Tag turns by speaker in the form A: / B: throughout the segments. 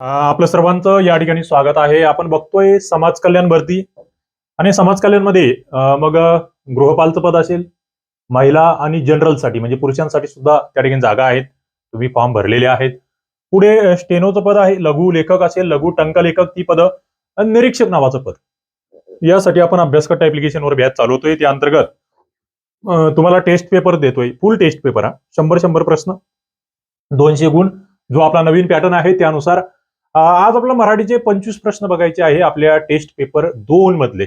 A: आपलं सर्वांचं या ठिकाणी स्वागत आहे. आपण बघतोय समाज कल्याण भरती आणि समाज कल्याणमध्ये मग गृहपालचं पद असेल महिला आणि जनरलसाठी म्हणजे पुरुषांसाठी सुद्धा त्या ठिकाणी जागा आहेत. तुम्ही फॉर्म भरलेले आहेत. पुढे स्टेनोचं पद आहे लघु लेखक असेल लघु टंकलेखक ती पद आणि निरीक्षक नावाचं पद. यासाठी आपण अभ्यासकट ऍप्लिकेशनवर बॅच चालवतोय. त्या अंतर्गत तुम्हाला टेस्ट पेपर देतोय. फुल टेस्ट पेपर हा. शंभर शंभर प्रश्न. दोनशे गुण. जो आपला नवीन पॅटर्न आहे त्यानुसार आज आपल्याला मराठीचे पंचवीस प्रश्न बघायचे आहे आपल्या टेस्ट पेपर दोन मधले.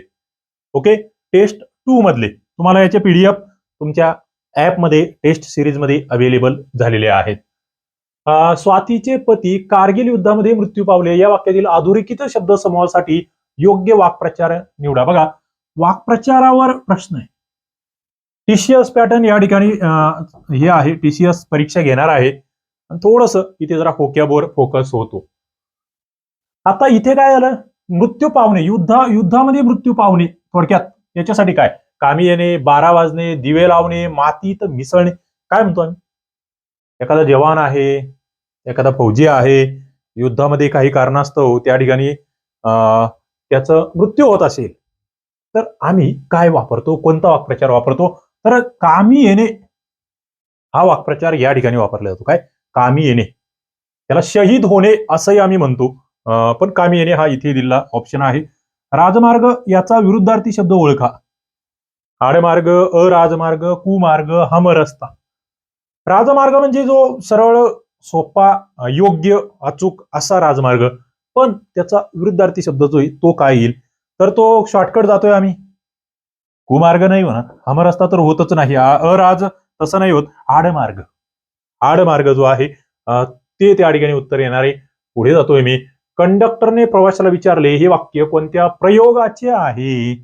A: ओके टेस्ट टू मधले. तुम्हाला याचे पीडीएफ तुमच्या ऍपमध्ये टेस्ट सिरीजमध्ये अवेलेबल झालेले आहेत. स्वातीचे पती कारगिल युद्धामध्ये मृत्यू पावले. या वाक्यातील अधोरेखित शब्द समूहासाठी योग्य वाक्प्रचार निवडा. बघा वाक्प्रचारावर प्रश्न आहे. टीसीएस पॅटर्न या ठिकाणी हे आहे. टीसीएस परीक्षा घेणार आहे. आणि थोडस इथे जरा फोक्यावर फोकस होतो. आता इथे काय झालं? मृत्यू पावणे युद्धा युद्धामध्ये मृत्यू पावणे थोडक्यात. याच्यासाठी काय? कामी येणे बारा वाजणे दिवे लावणे मातीत मिसळणे. काय म्हणतो आम्ही? एखादा जवान आहे एखादा फौजी आहे युद्धामध्ये काही कारणास्तव त्या ठिकाणी त्याचं मृत्यू होत असेल. तर आम्ही काय वापरतो? कोणता वाक्प्रचार वापरतो? तर कामी येणे. हा वाक्प्रचार या ठिकाणी वापरला जातो. काय? कामी येणे. त्याला शहीद होणे असंही आम्ही म्हणतो. पण कामी येणे हा इथे दिलेला ऑप्शन आहे. राजमार्ग याचा विरुद्धार्थी शब्द ओळखा. आडमार्ग अराजमार्ग कुमार्ग हमरस्ता. राजमार्ग म्हणजे जो सरळ सोपा योग्य अचूक असा राजमार्ग. पण त्याचा विरुद्धार्थी शब्द जो आहे तो काय येईल? तर तो शॉर्टकट जातोय आम्ही. कुमार्ग नाही म्हणा हम रस्ता तर होतच नाही. अराज तसं नाही होत. आडमार्ग आडमार्ग जो आहे ते त्या ठिकाणी उत्तर येणार आहे. पुढे जातोय मी. कंडक्टरने प्रवाशाला विचारले हे वाक्य कोणत्या प्रयोगाचे आहे?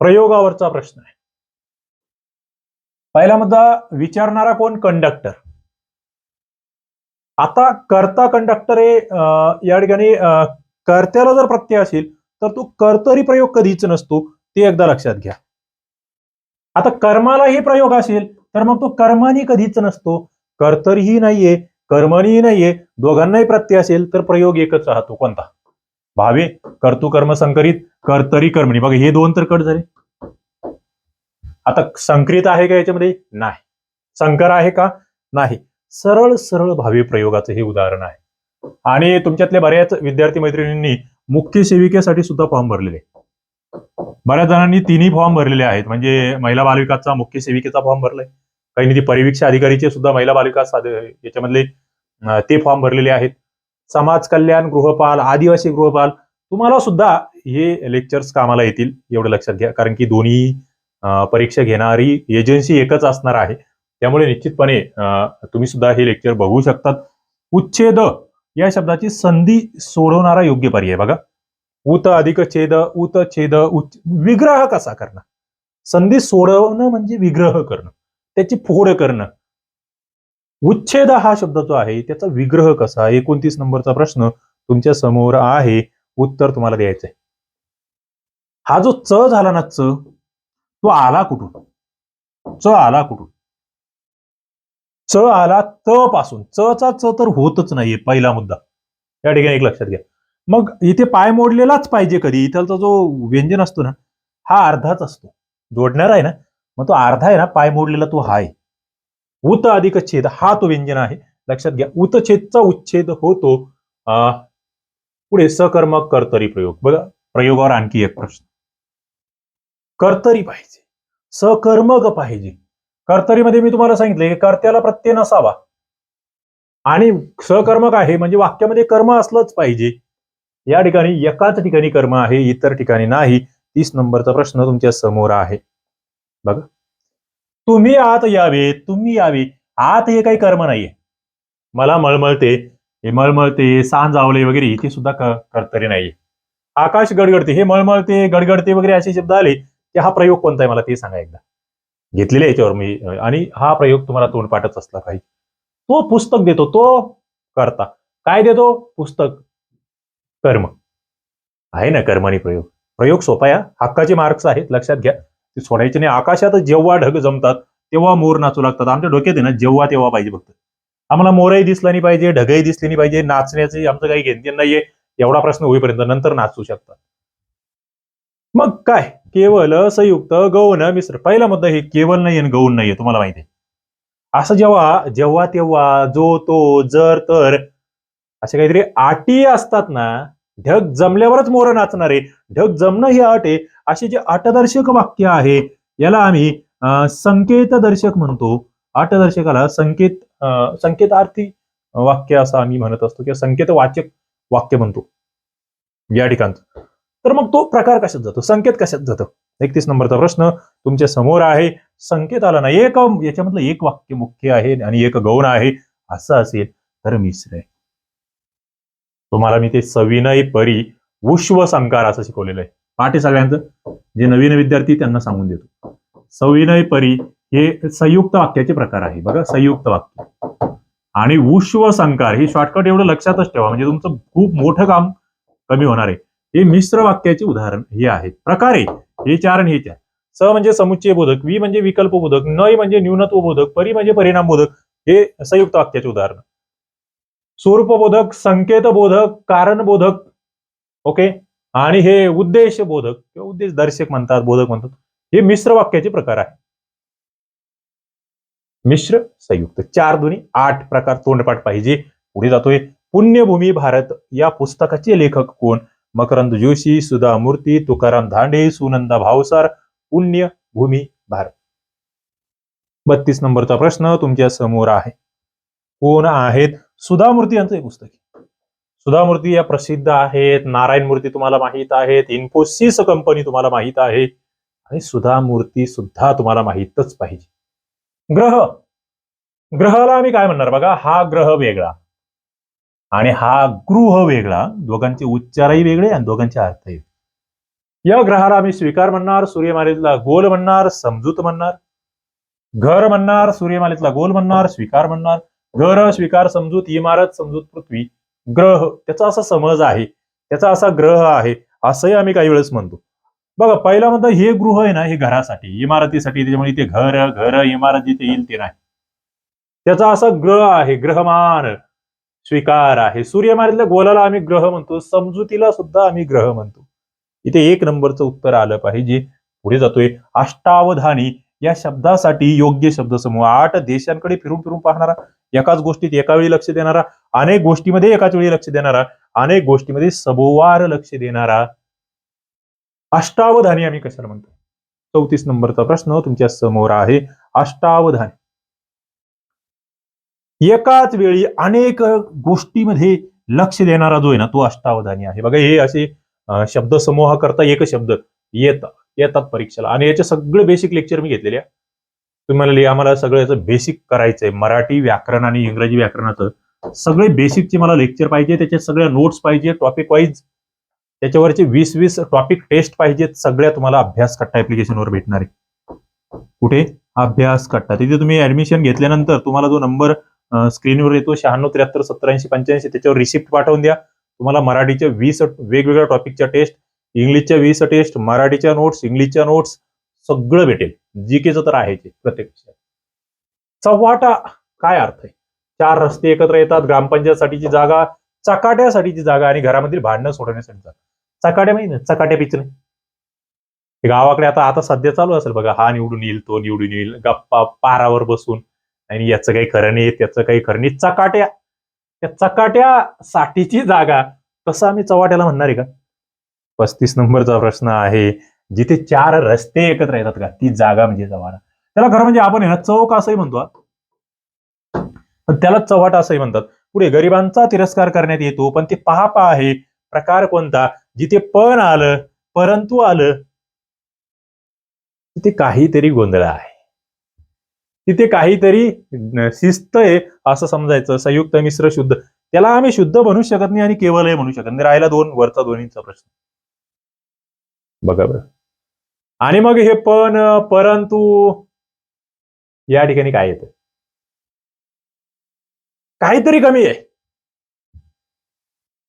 A: प्रयोगावरचा प्रश्न आहे. पहिला मुद्दा विचारणारा कोण? कंडक्टर. आता कर्ता कंडक्टर हे या ठिकाणी कर्त्याला जर प्रत्यय असेल तर तो कर्तरी प्रयोग कधीच नसतो ते एकदा लक्षात घ्या. आता कर्मालाही प्रयोग असेल तर मग तो कर्मानी कधीच नसतो. कर्तरीही नाहीये कर्मणीही नाहीये दोघांनाही प्रत्यय असेल तर प्रयोग एकच राहतो. कोणता? भावे कर्तु कर्म संकरित कर्तरी कर्मणी. बघा हे दोन तर कट झाले. आता संकरित आहे का याच्यामध्ये? नाही. संकर आहे का? नाही. सरळ सरळ भावे प्रयोगाचं हे उदाहरण आहे. आणि तुमच्यातल्या बऱ्याच विद्यार्थी मैत्रिणींनी मुख्य सेविकेसाठी सुद्धा फॉर्म भरलेले. बऱ्याच जणांनी तिन्ही फॉर्म भरलेले आहेत. म्हणजे महिला बालविकासचा मुख्य सेविकेचा फॉर्म भरलाय. काहींनी ती परिवीक्षा अधिकारीचे सुद्धा महिला बालविकास याच्यामधले ते फॉर्म भरलेले आहेत. समाज कल्याण गृहपाल आदिवासी गृहपाल तुम्हाला सुद्धा हे लेक्चर्स कामाला येतील एवढं लक्षात घ्या. कारण की दोन्ही परीक्षा घेणारी एजन्सी एकच असणार आहे. त्यामुळे निश्चितपणे तुम्ही सुद्धा हे लेक्चर बघू शकतात. उच्छेद या शब्दाची संधी सोडवणारा योग्य पर्याय बघा. उत अधिक छेद उत छेद उच्च विग्रह कसा करणं? संधी सोडवणं म्हणजे विग्रह करणं. त्याची फोड करणं. उच्छेद हा शब्द जो आहे त्याचा विग्रह कसा एकोणतीस नंबरचा प्रश्न तुमच्यासमोर आहे. उत्तर तुम्हाला द्यायचं आहे हा जो च झाला ना च तो आला कुठून? च आला कुठून? च आला त पासून च चा च तर होतच नाहीये पहिला मुद्दा. या ठिकाणी एक लक्षात घ्या. मग इथे पाय मोडलेलाच पाहिजे कधी? इथलचा जो व्यंजन असतो ना हा अर्धाच असतो. जोडणार आहे ना मग तो अर्धा आहे ना पाय मोडलेला तो हा आहे उत अधिक छेद हा तो व्यंजन आहे. लक्षात घ्या उतछेदचा उच्छेद होतो. अं, पुढे सकर्मक कर्तरी प्रयोग. बघा प्रयोगावर आणखी एक प्रश्न. कर्तरी पाहिजे. सकर्मक पाहिजे. कर्तरीमध्ये मी तुम्हाला सांगितले की कर्त्याला प्रत्यय नसावा. आणि सकर्मक आहे म्हणजे वाक्यामध्ये कर्म असलंच पाहिजे. या ठिकाणी एकाच ठिकाणी कर्म आहे इतर ठिकाणी नाही. तीस नंबरचा प्रश्न तुमच्यासमोर आहे. बघा. तुम्ही आत यावे तुम्ही यावे. आत हे काही कर्म नाहीये. मला मळमळते हे मळमळते सांज आवले वगैरे इथे सुद्धा क- कर्तरी नाहीये. आकाश गडगडते हे मळमळते गडगडते वगैरे असे शब्द आले की हा प्रयोग कोणता आहे मला ते सांगा एकदा. घेतलेले याच्यावर मी आणि हा प्रयोग तुम्हाला तोंडपाठच असला पाहिजे. तो पुस्तक देतो तो करता. काय देतो? पुस्तक. कर्म. आहे ना कर्मानी प्रयोग. प्रयोग सोपा या हक्काचे मार्क्स आहेत लक्षात घ्या. ते सोडायचे नाही. आकाशात जेव्हा ढग जमतात तेव्हा मोर नाचू लागतात. आमच्या डोक्यात आहे ना जेव्हा तेव्हा पाहिजे फक्त. आम्हाला मोरही दिसला नाही पाहिजे ढगही दिसली नाही पाहिजे नाचण्याचे आमचं काही घेणं नाहीये. एवढा प्रश्न होईपर्यंत नंतर नाचू शकतात. मग काय? केवळ संयुक्त गौण मिश्र. पहिला मुद्दा हे केवळ नाही आणि गौण नाहीये तुम्हाला माहिती आहे. असं जेव्हा जेव्हा तेव्हा जो तो जर तर असे काहीतरी अटी असतात ना ढग जमल्यावरच मोर नाचणारे ढग जमणं ही अट आहे अशी जे अटदर्शक वाक्य आहे याला आम्ही अं, संकेतदर्शक म्हणतो. अटदर्शकाला संकेत संकेतार्थी वाक्य असं आम्ही म्हणत असतो किंवा संकेतवाचक वाक्य म्हणतो. या ठिकाणचं. तर मग तो प्रकार कशात जातो? संकेत कशात जातो? एकतीस नंबरचा प्रश्न तुमच्यासमोर आहे. संकेत आला ना एक याच्यामधलं एक वाक्य मुख्य आहे आणि एक गौण आहे. असं असेल तर मिश्र आहे. तुम्हाला मी ते सविनय परी उश्व संकार असं शिकवलेलं आहे. पाठ आहे सगळ्यांचं. जे नवीन विद्यार्थी त्यांना सांगून देतो. सविनय परी हे संयुक्त वाक्याचे प्रकार आहे. बघा संयुक्त वाक्य. आणि उश्व संकार हे शॉर्टकट एवढं लक्षातच ठेवा. म्हणजे तुमचं खूप मोठं काम कमी होणार आहे. हे मिश्र वाक्याचे उदाहरण हे आहेत. प्रकार आहे हे चार आणि हे चार. स म्हणजे समुच्चय बोधक वि म्हणजे विकल्प बोधक नय म्हणजे न्यूनत्व बोधक परी म्हणजे परिणाम बोधक. हे संयुक्त वाक्याचे उदाहरण. स्वरूपबोधक संकेतबोधक कारणबोधक ओके आणि हे उद्देश बोधक किंवा उद्देश दर्शक म्हणतात बोधक म्हणतात हे मिश्र वाक्याचे प्रकार आहे मिश्र संयुक्त. चार दोन्ही आठ प्रकार तोंडपाठ पाहिजे. पुढे जातोय. पुण्यभूमी भारत या पुस्तकाचे लेखक कोण? मकरंद जोशी सुधा मूर्ती तुकाराम धांडे सुनंदा भावसार पुण्यभूमी भारत. बत्तीस नंबरचा प्रश्न तुमच्यासमोर आहे. कोण आहेत? सुधामूर्ती यांचं एक पुस्तक आहे. सुधा मूर्ती या प्रसिद्ध आहेत नारायण मूर्ती तुम्हाला माहीत आहेत इन्फोसिस कंपनी तुम्हाला माहीत आहे आणि सुधा मूर्ती सुद्धा तुम्हाला माहीतच पाहिजे. ग्रह. ग्रहाला आम्ही काय म्हणणार? बघा हा ग्रह वेगळा आणि हा गृह वेगळा. दोघांचे उच्चारही वेगळे आणि दोघांचे अर्थही या ग्रहाला आम्ही स्वीकार म्हणणार सूर्यमालेतला गोल म्हणणार समजूत म्हणणार घर म्हणणार सूर्यमालेतला गोल म्हणणार स्वीकार म्हणणार. घर स्वीकार समजूत इमारत समजूत पृथ्वी ग्रह त्याचा असा समज आहे त्याचा असा ग्रह आहे असंही आम्ही काही वेळेस म्हणतो. बघा पहिला म्हणता हे गृह आहे ना हे घरासाठी इमारतीसाठी त्याच्यामुळे इथे घर घर इमारत जिथे येईल ते नाही. त्याचा असा ग्रह आहे ग्रहमान स्वीकार आहे. सूर्यमारीतल्या गोलाला आम्ही ग्रह म्हणतो समजुतीला सुद्धा आम्ही ग्रह म्हणतो. इथे एक नंबरचं उत्तर आलं पाहिजे पुढे जातोय अष्टावधानी या शब्दासाठी योग्य शब्दसमूह आठ देशांकडे फिरून फिरून पाहणारा एकाच गोष्टीत एका वेळी लक्ष देणारा अनेक गोष्टीमध्ये एकाच वेळी लक्ष देणारा अनेक गोष्टीमध्ये सभोवार लक्ष देणारा. अष्टावधानी आम्ही कशाला म्हणतो? चौतीस नंबरचा प्रश्न तुमच्यासमोर आहे. अष्टावधानी. एकाच वेळी अनेक गोष्टीमध्ये लक्ष देणारा जो आहे ना तो अष्टावधानी आहे. बघा हे असे शब्द शब्दसमूह करता एक शब्द येत येतात परीक्षेला. आणि याचे सगळे बेसिक लेक्चर मी घेतलेले आहे. तुम्हाला लिहा आम्हाला सगळं याचं बेसिक करायचंय. मराठी व्याकरण आणि इंग्रजी व्याकरणाचं सगळे बेसिकचे मला लेक्चर पाहिजे त्याचे सगळ्या नोट्स पाहिजे टॉपिक वाईज त्याच्यावरचे वीस वीस टॉपिक टेस्ट पाहिजेत सगळ्या तुम्हाला अभ्यास कट्टा ऍप्लिकेशनवर भेटणार आहे. कुठे? अभ्यास कट्टा. तिथे तुम्ही ऍडमिशन घेतल्यानंतर तुम्हाला जो नंबर स्क्रीनवर येतो शहाण्णव त्र्याहत्तर सत्तर ऐंशी पंच्याऐंशी त्याच्यावर रिसिप्ट पाठवून द्या. तुम्हाला मराठीच्या वीस वेगवेगळ्या टॉपिकच्या टेस्ट इंग्लिशच्या वीस टेस्ट मराठीच्या नोट्स इंग्लिशच्या नोट्स सगळं भेटेल. जीकेचं तर आहेच आहे प्रत्येक विषयात. चव्हाटा काय अर्थ आहे? चार रस्ते एकत्र येतात ग्रामपंचायतसाठीची जागा चकाट्यासाठीची जागा आणि घरामधील भांडणं सोडवण्यासाठी जागा. चकाट्या माहिती चकाट्या पिचणे हे गावाकडे आता आता सध्या चालू असेल बघा हा निवडून येईल तो निवडून येईल गप्पा पारावर बसून. आणि याचं काही खरं नाही त्याचं काही खरं नाही चकाट्या. त्या चकाट्यासाठीची जागा तसं आम्ही चव्हाट्याला म्हणणार आहे का? पस्तीस नंबरचा प्रश्न आहे. जिथे चार रस्ते एकत्र येतात का? ती जागा म्हणजे चव्हाटा त्याला खरं म्हणजे आपण ह्या चौक असंही म्हणतो पण त्याला चव्हाट असंही म्हणतात. पुढे गरिबांचा तिरस्कार करण्यात येतो पण ते पहा आहे. प्रकार कोणता? जिथे पण आलं परंतु आलं तिथे काहीतरी गोंधळ आहे. तिथे काहीतरी शिस्त आहे असं समजायचं. संयुक्त मिश्र शुद्ध. त्याला आम्ही शुद्ध म्हणू शकत नाही आणि केवळही म्हणू शकत नाही. राहिला दोन वरचा दोन्हीचा प्रश्न. बघा बरं आणि मग हे पण परंतु या ठिकाणी काय येतं काहीतरी कमी आहे.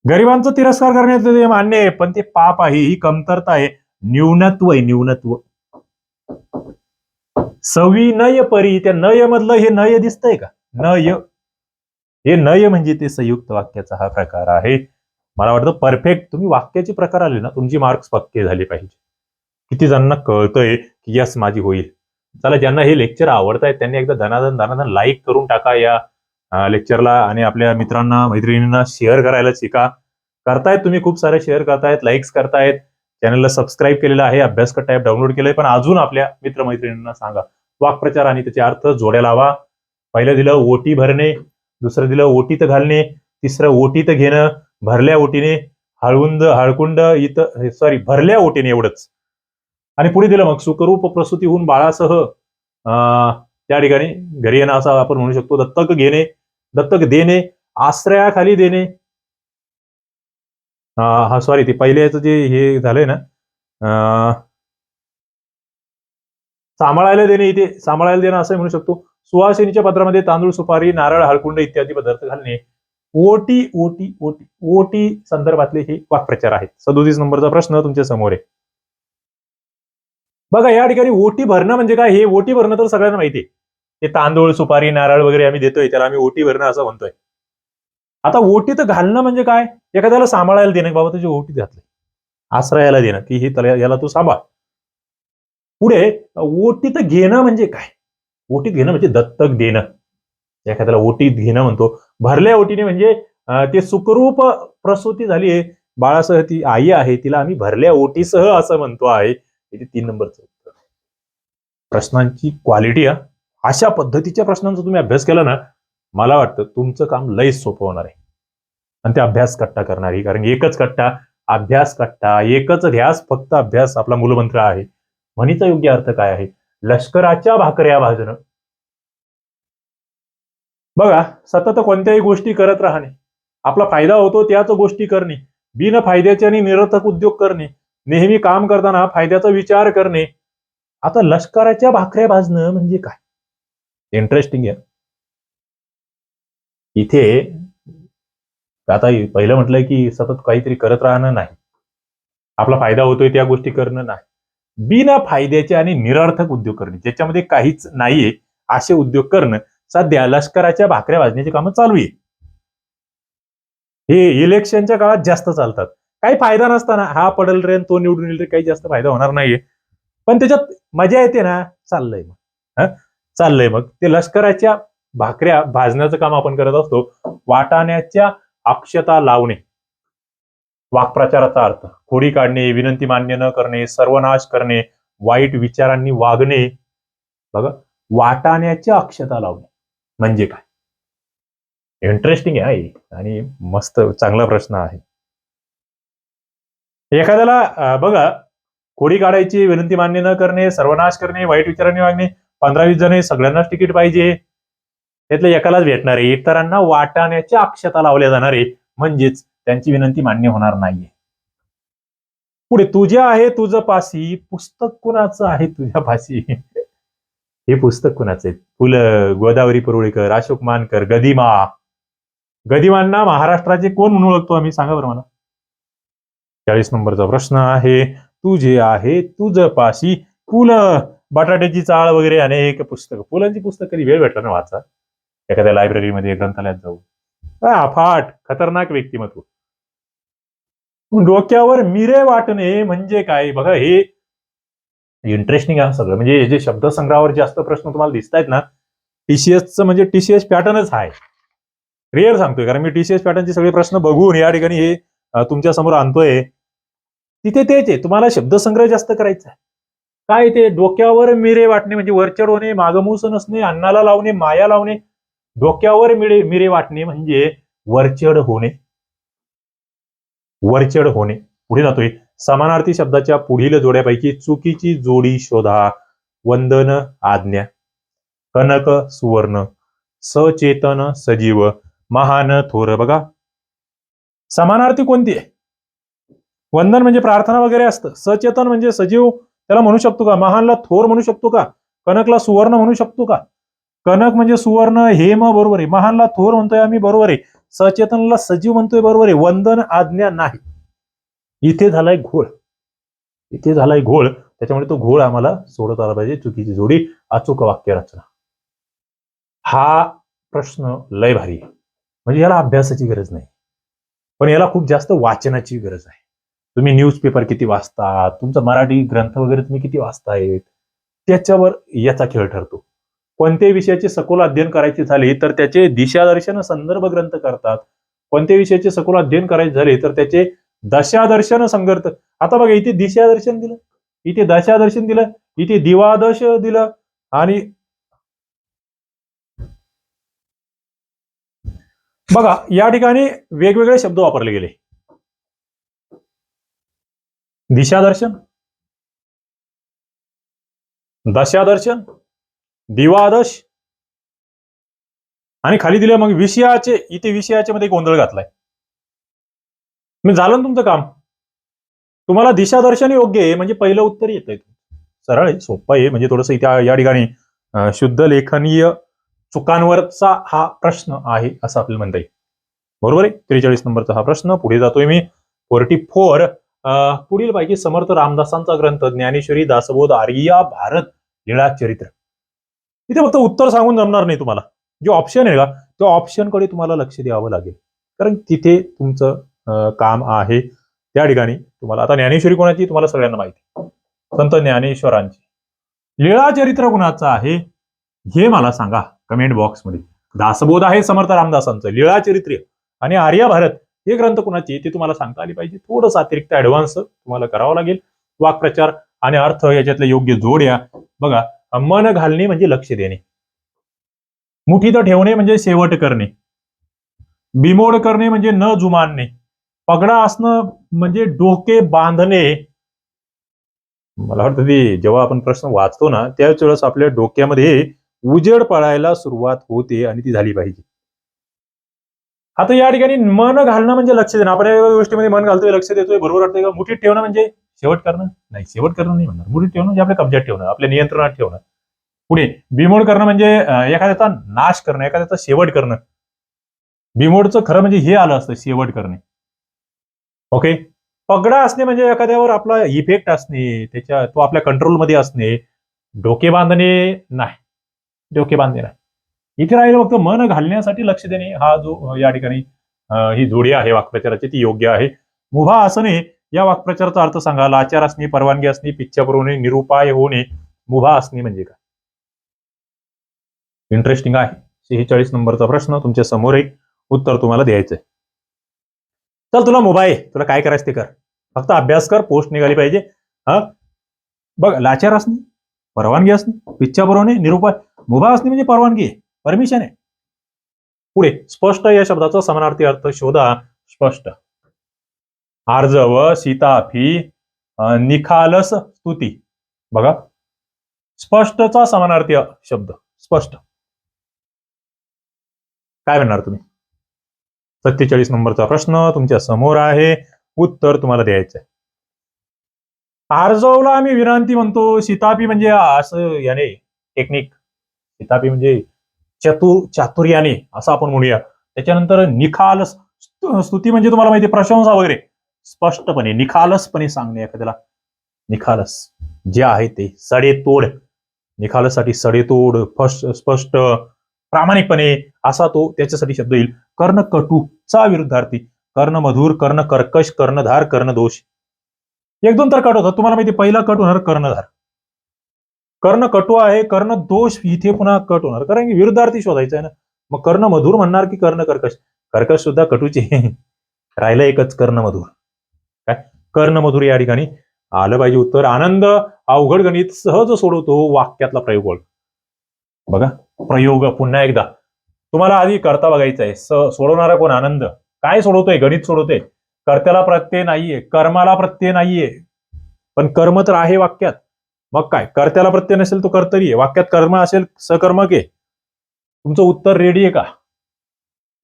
A: गरिबांचा तिरस्कार करण्यात येतो मान्य आहे पण ते पाप आहे ही कमतरता आहे. न्यूनत्व आहे न्यूनत्व. सविनय परी त्या नय मधलं हे नय दिसतंय का? नय. हे नय म्हणजे ते संयुक्त वाक्याचा हा प्रकार आहे. मला वाटतं परफेक्ट तुम्ही वाक्याचे प्रकार आले ना तुमची मार्क्स पक्के झाले पाहिजे. किती जणांना कळतंय की यस माझी होईल. चला ज्यांना हे लेक्चर आवडत आहेत त्यांनी एकदा धनाधन धनाधन लाईक करून टाका या लेक्चरला आणि आपल्या मित्रांना मैत्रिणींना शेअर करायला शिका. करतायत तुम्ही खूप सारे शेअर करतायत लाईक्स करतायत. चॅनलला सबस्क्राईब केलेलं आहे अभ्यास टाईप ॲप डाउनलोड केलंय पण अजून आपल्या मित्रमैत्रिणींना सांगा. वाक्प्रचार आणि त्याचे अर्थ जोड्या लावा. पहिलं दिलं ओटी भरणे दुसरं दिलं ओटीत घालणे तिसरं ओटीत घेणं भरल्या ओटीने हळवुंद हळकुंड इथं सॉरी भरल्या ओटीने एवढंच. आणि पुढे दिलं मग सुखरूप प्रसूती होऊन बाळासह अं, त्या ठिकाणी घरी येणं असं आपण म्हणू शकतो. दत्तक घेणे दत्तक देणे आश्रयाखाली देणे. हा सॉरी ते पहिल्याचं जे हे झालंय ना अं, सांभाळायला देणे इथे सांभाळायला देणं असं म्हणू शकतो. सुवासिनीच्या पत्रामध्ये तांदूळ सुपारी नारळ हळकुंड इत्यादी पदार्थ घालणे ओटी ओटी ओटी ओटी संदर्भातले हे वाक्प्रचार आहेत. सदोतीस नंबरचा प्रश्न तुमच्यासमोर आहे. बघा या ठिकाणी ओटी भरणं म्हणजे काय? हे ओटी भरणं तर सगळ्यांना माहिती आहे. ते तांदूळ सुपारी नारळ वगैरे आम्ही देतोय त्याला आम्ही ओटी भरणं असं म्हणतोय. आता ओटीत घालणं म्हणजे काय? एखाद्याला सांभाळायला देणं बाबा तुझी ओटीत घातले. आश्रयाला देणं की हे त्याला याला तू सांभाळ. पुढे ओटीत घेणं म्हणजे काय? ओटीत घेणं म्हणजे दत्तक देणं. एखाद्याला ओटीत घेणं म्हणतो. भरल्या ओटीने म्हणजे ते सुखरूप प्रसूती झाली आहे. बाळासह ती आई आहे तिला आम्ही भरल्या ओटीसह असं म्हणतो आहे. इथे तीन नंबरचं उत्तर. प्रश्नांची क्वालिटी अशा पद्धतीच्या प्रश्नांचा तुम्ही अभ्यास केला ना मला वाटतं तुमचं काम लय सोपं होणार आहे. आणि ते अभ्यास कट्टा करणार आहे कारण एकच कट्टा अभ्यास कट्टा एकच ध्यास फक्त अभ्यास आपला मूलमंत्र आहे. म्हणीचा योग्य अर्थ काय आहे? लष्कराच्या भाकऱ्या भाजणं. बघा सतत कोणत्याही गोष्टी करत राहणे. आपला फायदा होतो त्याच गोष्टी करणे. बिन फायद्याचे आणि निरर्थक उद्योग करणे. नेहमी काम करताना फायद्याचा विचार करणे. आता लष्कराच्या भाकऱ्या भाजणं म्हणजे काय? इंटरेस्टिंग आहे. इथे आता पहिलं म्हटलंय की सतत काहीतरी करत राहणं नाही. आपला फायदा होतोय त्या गोष्टी करणं नाही. बिना फायद्याचे आणि निरर्थक उद्योग करणे. ज्याच्यामध्ये काहीच नाहीये असे उद्योग करणं. सध्या लष्कराच्या भाकऱ्या भाजण्याची कामं चालू आहे. हे इलेक्शनच्या काळात जास्त चालतात. काही फायदा नसताना हा पडल रे तो निवडून येईल रे काही जास्त फायदा होणार नाहीये. पण त्याच्यात मजा येते ना चाललंय मग. हा? चाललंय मग. ते लष्कराच्या भाकऱ्या भाजण्याचं काम आपण करत असतो. वाटाण्याच्या अक्षता लावणे. वाक्प्रचाराचा अर्थ. खोडी काढणे विनंती मान्य न करणे सर्वनाश करणे वाईट विचारांनी वागणे. बघा वाटाण्याच्या अक्षता लावणे. म्हणजे काय? इंटरेस्टिंग आहे आणि मस्त चांगला प्रश्न आहे. एखाद्याला बघा कोडी काढायची विनंती मान्य न करणे सर्वनाश करणे वाईट विचारांनी वागणे पंधरा वीस जण सगळ्यांनाच तिकीट पाहिजे. त्यातल्या एकालाच भेटणार आहे. इतरांना वाटाण्याच्या अक्षता लावल्या जाणार आहे म्हणजेच त्यांची विनंती मान्य होणार नाहीये. पुढे तुझ्या आहे तुझं पासी. पुस्तक कुणाचं आहे तुझ्या पासी? हे पुस्तक कुणाचे पु ल गोदावरी परुळेकर अशोक मानकर गदिमा. गदिमांना महाराष्ट्राचे कोण म्हणून ओळखतो आम्ही? सांगा बरं मला. चाळीस नंबरचा प्रश्न आहे तुझे आहे तुझ पाशी पुल बटाट्याची चाळ वगैरे अनेक पुस्तकं. फुलांची पुस्तक कधी वेळ भेटला ना वाचा? एखाद्या लायब्ररीमध्ये ग्रंथालयात जाऊ अफाट खतरनाक व्यक्तिमत्व. डोक्यावर मिरे वाटणे म्हणजे काय? बघा हे इंटरेस्टिंग आहे सगळं. म्हणजे हे जे शब्दसंग्रहावर जास्त प्रश्न तुम्हाला दिसत आहेत ना टीसीएसचं म्हणजे टीसीएस पॅटर्नच आहे. रिअल सांगतोय कारण मी टीसीएस पॅटर्नचे सगळे प्रश्न बघून या ठिकाणी हे तुमच्यासमोर आणतोय. तिथे तेच आहे तुम्हाला शब्दसंग्रह जास्त करायचा आहे. काय ते? डोक्यावर मिरे वाटणे म्हणजे वरचढ होणे मागमूस नसणे अन्नाला लावणे माया लावणे. डोक्यावर मिळे मिरे वाटणे म्हणजे वरचढ होणे. वरचड होणे. पुढे जातोय. समानार्थी शब्दाच्या पुढील जोड्यापैकी चुकीची जोडी शोधा. वंदन आज्ञा. कनक सुवर्ण. सचेतन सजीव. महान थोर. बघा. समानार्थी कोणती आहे? वंदन म्हणजे प्रार्थना वगैरे असतं. सचेतन म्हणजे सजीव. त्याला म्हणू शकतो का? महानला थोर म्हणू शकतो का? कनकला सुवर्ण म्हणू शकतो का? कनक म्हणजे सुवर्ण हे मग बरोबर आहे. महानला थोर म्हणतोय आम्ही बरोबर आहे. सचेतनला सजीव म्हणतोय बरोबर आहे. वंदन आज्ञा नाही. इथे झालाय घोळ. इथे झालाय घोळ. त्याच्यामुळे तो घोळ आम्हाला सोडत आला पाहिजे. चुकीची जोडी अचूक वाक्य रचना. हा प्रश्न लय भारी. म्हणजे याला अभ्यासाची गरज नाही. पण याला खूप जास्त वाचनाची गरज आहे. तुम्ही न्यूजपेपर किती वाचता? तुमचा मराठी ग्रंथ वगैरे तुम्ही किती वाचतायत? त्याच्यावर याचा खेळ ठरतो. कोणत्याही विषयाचे सखोल अध्ययन करायचे झाले तर त्याचे दिशादर्शन संदर्भ ग्रंथ करतात. कोणत्याही विषयाचे सखोल अध्ययन करायचे झाले तर त्याचे दशादर्शन संगर्त. आता बघा इथे दिशादर्शन दिलं इथे दशादर्शन दिलं इथे दिवादश दिलं आणि बघा या ठिकाणी वेगवेगळे शब्द वापरले गेले. दिशादर्शन दशादर्शन दिवादश आणि खाली दिले मग विषयाचे इथे विषयाचे मध्ये गोंधळ घातलाय. मी झालं ना तुमचं काम. तुम्हाला दिशादर्शन योग्य आहे म्हणजे पहिलं उत्तर येत आहे सरळ आहे सोपं आहे म्हणजे थोडंसं इथे या ठिकाणी शुद्ध लेखनीय चुकांवरचा हा प्रश्न आहे असं आपल्याला म्हणता येईल. बरोबर आहे? त्रेचाळीस नंबरचा हा प्रश्न. पुढे जातोय मी. फोर्टी फोर पुढील पैकी समर्थ रामदासांचा ग्रंथ ज्ञानेश्वरी दासबोध आर्या भारत लीळा चरित्र. इथे फक्त उत्तर सांगून जमणार नाही तुम्हाला. जे ऑप्शन आहे का त्या ऑप्शनकडे तुम्हाला लक्ष द्यावं लागेल. कारण तिथे तुमचं काम आहे. त्या ठिकाणी तुम्हाला आता ज्ञानेश्वरी कोणाची तुम्हाला सगळ्यांना माहिती संत ज्ञानेश्वरांची. लीळा चरित्र कुणाचं आहे? हे मला सांगा कमेंट बॉक्समध्ये दासबोध आहे समर्थ रामदासांचं. लीळा चरित्र आणि आर्यभारत हे ग्रंथ कुणाचे ते तुम्हाला सांगता आले पाहिजे. थोडंसं अतिरिक्त ऍडव्हान्स तुम्हाला करावं लागेल. वाक्प्रचार आणि अर्थ याच्यातले योग्य जोड्या बघा मन घालणे म्हणजे लक्ष देणे. मुठीत ठेवणे म्हणजे शेवट करणे. बिमोड करणे म्हणजे न जुमानणे. पगडा असणं म्हणजे डोके बांधणे. मला वाटतं ते जेव्हा आपण प्रश्न वाचतो ना त्याच वेळेस आपल्या डोक्यामध्ये उजेड पडायला सुरुवात होते आणि ती झाली पाहिजे. आता या ठिकाणी मन घालणं म्हणजे लक्ष देणं. आपण या गोष्टीमध्ये मन घालतोय लक्ष देतोय बरोबर वाटतंय का? मुठीत ठेवणं म्हणजे शेवट करणं? नाही शेवट करणं नाही म्हणणार. मुठीत ठेवणं म्हणजे आपल्या कब्जात ठेवणं आपल्या नियंत्रणात ठेवणं. पुढे बिमोड करणं म्हणजे एखाद्याचा नाश करणं एखाद्याचा शेवट करणं. बिमोडचं खरं म्हणजे हे आलं असतं शेवट करणे. ओके पगडा असणे म्हणजे एखाद्यावर आपला इफेक्ट असणे त्याच्या तो आपल्या कंट्रोलमध्ये असणे. डोके बांधणे नाही. डोके बांधणे नाही. इथे राहिलं फक्त मन घालण्यासाठी लक्ष देणे. हा जो या ठिकाणी ही जोडी आहे वाक्प्रचाराची ती योग्य आहे. मुभा असणे या वाक्प्रचाराचा अर्थ सांगा लाचार असणे परवानगी असणे पिच्छा पुरवणे निरुपाय होणे. मुभा असणे म्हणजे काय? इंटरेस्टिंग आहे. शेहेचाळीस नंबरचा प्रश्न तुमच्यासमोर एक उत्तर तुम्हाला द्यायचंय. चल तुला मोबाईल तुला काय करायचं ते कर. फक्त अभ्यास कर पोस्ट निघाली पाहिजे. हा? बघ लाचार असणे परवानगी असणे पिच्छा पुरवणे निरुपाय. मुभा असणे म्हणजे परवानगी आहे परमिशन आहे. पुढे स्पष्ट या शब्दाचा समानार्थी अर्थ शोधा स्पष्ट. आर्जव सीताफी निखालस स्तुती. बघा. स्पष्टचा समानार्थी शब्द स्पष्ट. काय म्हणणार तुम्ही? सत्तेचाळीस नंबरचा प्रश्न तुमच्यासमोर आहे. उत्तर तुम्हाला द्यायचं आहे आर्जवला आम्ही विनंती म्हणतो. सीतापी म्हणजे असं याने टेक्निक सीतापी म्हणजे चतुर चातुर्याने असं आपण म्हणूया. त्याच्यानंतर निखालस स्तुती म्हणजे तुम्हाला माहिती प्रशंसा वगैरे. स्पष्टपणे निखालसपणे सांगणे एखाद्याला. निखालस. जे आहे ते सडेतोड. निखालससाठी सडेतोड फस्ट स्पष्ट प्रामाणिकपणे असा तो त्याच्यासाठी शब्द येईल. कर्ण कटूचा विरुद्धार्थी. कर्ण मधुर कर्ण कर्कश कर्णधार कर्णदोष एक दोन तर कट होतात. तुम्हाला माहिती पहिला कट होणार कर्णधार. कर्ण कटू आहे कर्ण दोष इथे पुन्हा कट होणार. कारण की विरुद्धार्थी शोधायचं आहे ना. मग कर्ण मधुर म्हणणार की कर्ण कर्कश? कर्कश सुद्धा कटूचे. राहिलं एकच कर्ण मधुर. काय? कर्ण मधुर या ठिकाणी आलं पाहिजे उत्तर. आनंद अवघड गणित सहज सोडवतो वाक्यातला प्रयोग बघा प्रयोग पुन्हा एकदा. तुम्हाला आधी करता बघायचं आहे स- सोडवणारा कोण? आनंद. काय सोडवतोय? गणित सोडवतोय. कर्त्याला प्रत्यय नाहीये. कर्माला प्रत्यय नाहीये. पण कर्म तर आहे वाक्यात. मग काय? कर्त्याला प्रत्यय नसेल तो कर्तरी आहे वाक्यात कर्म असेल सकर्मक आहे तुमचं उत्तर रेडी आहे का?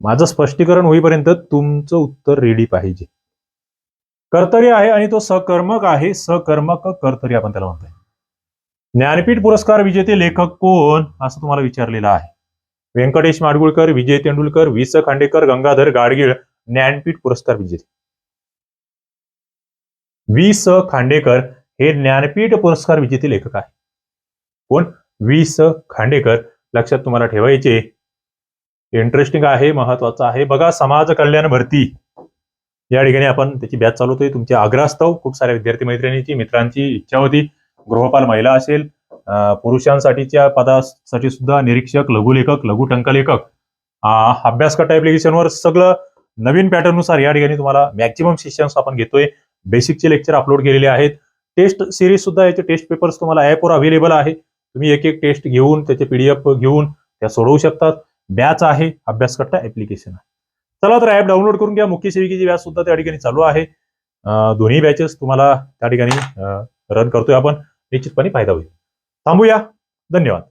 A: माझं स्पष्टीकरण होईपर्यंत तुमचं उत्तर रेडी पाहिजे. कर्तरी आहे आणि तो सकर्मक आहे. सकर्मक कर्तरी आपण त्याला म्हणतोय. ज्ञानपीठ पुरस्कार विजेते लेखक कोण? असं तुम्हाला विचारलेलं आहे. व्यंकटेश माडगुळकर विजय तेंडुलकर वि स खांडेकर गंगाधर गाडगीळ ज्ञानपीठ पुरस्कार विजेते. वि स खांडेकर हे ज्ञानपीठ पुरस्कार विजेते लेखक आहे कोण? वि स खांडेकर. लक्षात तुम्हाला ठेवायचे इंटरेस्टिंग आहे महत्वाचं आहे. बघा समाज कल्याण भरती. या ठिकाणी आपण त्याची बॅच चालवतोय. तुमच्या असतो. खूप साऱ्या विद्यार्थी मैत्रिणींची मित्रांची इच्छा होती. गृहपाल महिला असेल पुरुषांसाठीच्या पदासाठी सुद्धा निरीक्षक लघुलेखक लघु टंकलेखक अं, अभ्यासकट्टा ऍप्लिकेशनवर सगळं नवीन पॅटर्ननुसार या ठिकाणी तुम्हाला मॅक्झिमम सेशन्स आपण घेतोय. बेसिकचे लेक्चर अपलोड केलेले आहेत. टेस्ट सिरीज सुद्धा याचे टेस्ट पेपर्स तुम्हाला ऍपवर अवेलेबल आहे. तुम्ही एक एक टेस्ट घेऊन त्याचे पीडीएफ घेऊन त्या सोडवू शकतात. बॅच आहे. अभ्यासकट्टा ऍप्लिकेशन आहे. चला तर ऍप डाउनलोड करून घ्या. मुख्य सेविकेची बॅच सुद्धा त्या ठिकाणी चालू आहे. दोन्ही बॅचेस तुम्हाला त्या ठिकाणी रन करतोय आपण. निश्चितपणे फायदा होईल. थांबूया. धन्यवाद.